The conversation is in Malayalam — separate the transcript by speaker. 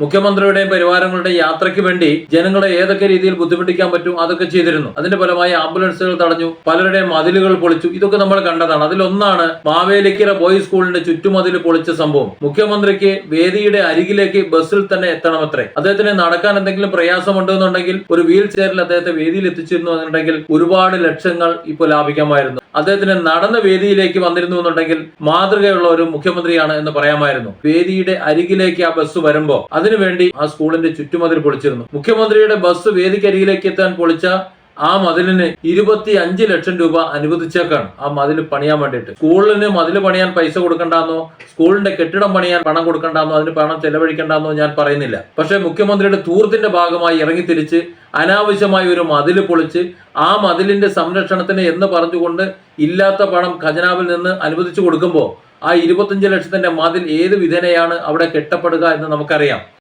Speaker 1: മുഖ്യമന്ത്രിയുടെയും പരിവാരങ്ങളുടെയും യാത്രയ്ക്ക് വേണ്ടി ജനങ്ങളെ ഏതൊക്കെ രീതിയിൽ ബുദ്ധിമുട്ടിക്കാൻ പറ്റും അതൊക്കെ ചെയ്തിരുന്നു. അതിന്റെ ഫലമായി ആംബുലൻസുകൾ തടഞ്ഞു പലരുടെയും മതിലുകൾ പൊളിച്ചു. ഇതൊക്കെ നമ്മൾ കണ്ടതാണ്. അതിലൊന്നാണ് മാവേലിക്കര ബോയ്സ് സ്കൂളിന്റെ ചുറ്റുമതിൽ പൊളിച്ച സംഭവം. മുഖ്യമന്ത്രിക്ക് വേദിയുടെ അരികിലേക്ക് ബസ്സിൽ തന്നെ എത്തണമത്രേ. അദ്ദേഹത്തിന് നടക്കാൻ എന്തെങ്കിലും പ്രയാസമുണ്ടെന്നുണ്ടെങ്കിൽ ഒരു വീൽ ചെയറിൽ അദ്ദേഹത്തെ വേദിയിൽ എത്തിച്ചിരുന്നു എന്നുണ്ടെങ്കിൽ ഒരുപാട് ലക്ഷങ്ങൾ ഇപ്പോൾ ലാഭിക്കാമായിരുന്നു. അദ്ദേഹത്തിന് നടന്ന വേദിയിലേക്ക് വന്നിരുന്നു എന്നുണ്ടെങ്കിൽ മാതൃകയുള്ള ഒരു മുഖ്യമന്ത്രിയാണ് എന്ന് പറയാമായിരുന്നു. വേദിയുടെ അരികിലേക്ക് ആ ബസ് വരുമ്പോ അതിനുവേണ്ടി ആ സ്കൂളിന്റെ ചുറ്റുമതിൽ പൊളിച്ചിരുന്നു. മുഖ്യമന്ത്രിയുടെ ബസ് വേദിക്കരികിലേക്ക് എത്താൻ പൊളിച്ച ആ മതിലിന് ഇരുപത്തി അഞ്ച് ലക്ഷം രൂപ അനുവദിച്ചേക്കാണ്. ആ മതിൽ പണിയാൻ വേണ്ടിയിട്ട്. സ്കൂളിന് മതിൽ പണിയാൻ പൈസ കൊടുക്കണ്ടെന്നോ? സ്കൂളിന്റെ കെട്ടിടം പണിയാൻ പണം കൊടുക്കണ്ടെന്നോ? അതിന് പണം ചെലവഴിക്കണ്ടെന്നോ ഞാൻ പറയുന്നില്ല. പക്ഷേ മുഖ്യമന്ത്രിയുടെ തൂർത്തിന്റെ ഭാഗമായി ഇറങ്ങിത്തിരിച്ച് അനാവശ്യമായി ഒരു മതിൽ പൊളിച്ച് ആ മതിലിന്റെ സംരക്ഷണത്തിന് എന്ന് പറഞ്ഞുകൊണ്ട് ഇല്ലാത്ത പണം ഖജനാവിൽ നിന്ന് അനുവദിച്ചു കൊടുക്കുമ്പോൾ ആ ഇരുപത്തഞ്ച് ലക്ഷത്തിന്റെ മതിൽ ഏത് വിധേനയാണ് അവിടെ കെട്ടപ്പെടുക എന്ന് നമുക്കറിയാം.